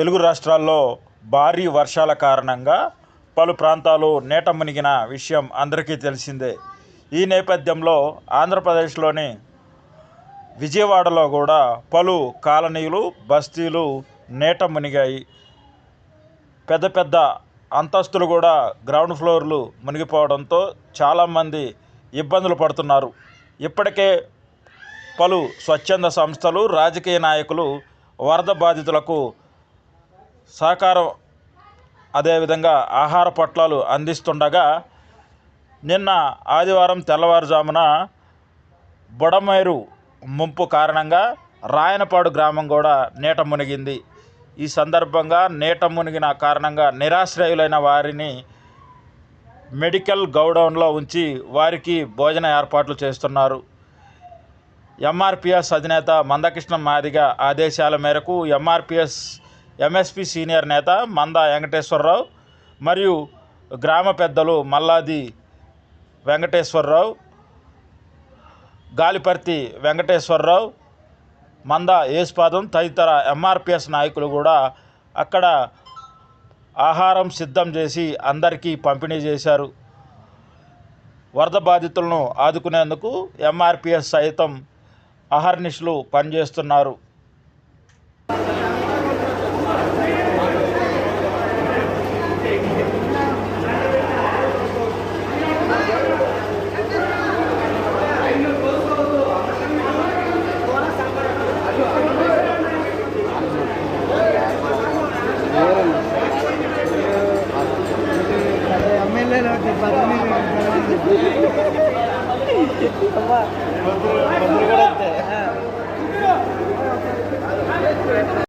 తెలుగు రాష్ట్రాల్లో భారీ వర్షాల కారణంగా పలు ప్రాంతాలు నీట మునిగిన విషయం అందరికీ తెలిసిందే. ఈ నేపథ్యంలో ఆంధ్రప్రదేశ్లోని విజయవాడలో కూడా పలు కాలనీలు బస్తీలు నీట మునిగాయి. పెద్ద పెద్ద అంతస్తులు కూడా గ్రౌండ్ ఫ్లోర్లు మునిగిపోవడంతో చాలామంది ఇబ్బందులు పడుతున్నారు. ఇప్పటికే పలు స్వచ్ఛంద సంస్థలు రాజకీయ నాయకులు వరద బాధితులకు సహకారం అదేవిధంగా ఆహార పొట్లాలు అందిస్తుండగా నిన్న ఆదివారం తెల్లవారుజామున బుడమేరు ముంపు కారణంగా రాయనపాడు గ్రామం కూడా నీట మునిగింది. ఈ సందర్భంగా నీట మునిగిన కారణంగా నిరాశ్రయులైన వారిని మెడికల్ గౌడౌన్లో ఉంచి వారికి భోజన ఏర్పాట్లు చేస్తున్నారు. ఎంఆర్పిఎస్ అధినేత మందకృష్ణ మాదిగ ఆదేశాల మేరకు ఎంఆర్పిఎస్ ఎంఎస్పి సీనియర్ నేత మందా వెంకటేశ్వరరావు మరియు గ్రామ పెద్దలు మల్లాది వెంకటేశ్వరరావు గాలిపర్తి వెంకటేశ్వరరావు మంద యేసుపాదం తదితర ఎంఆర్పిఎస్ నాయకులు కూడా అక్కడ ఆహారం సిద్ధం చేసి అందరికీ పంపిణీ చేశారు. వరద బాధితులను ఆదుకునేందుకు ఎంఆర్పిఎస్ సైతం అహర్నిశలు పనిచేస్తున్నారు. لا لا ما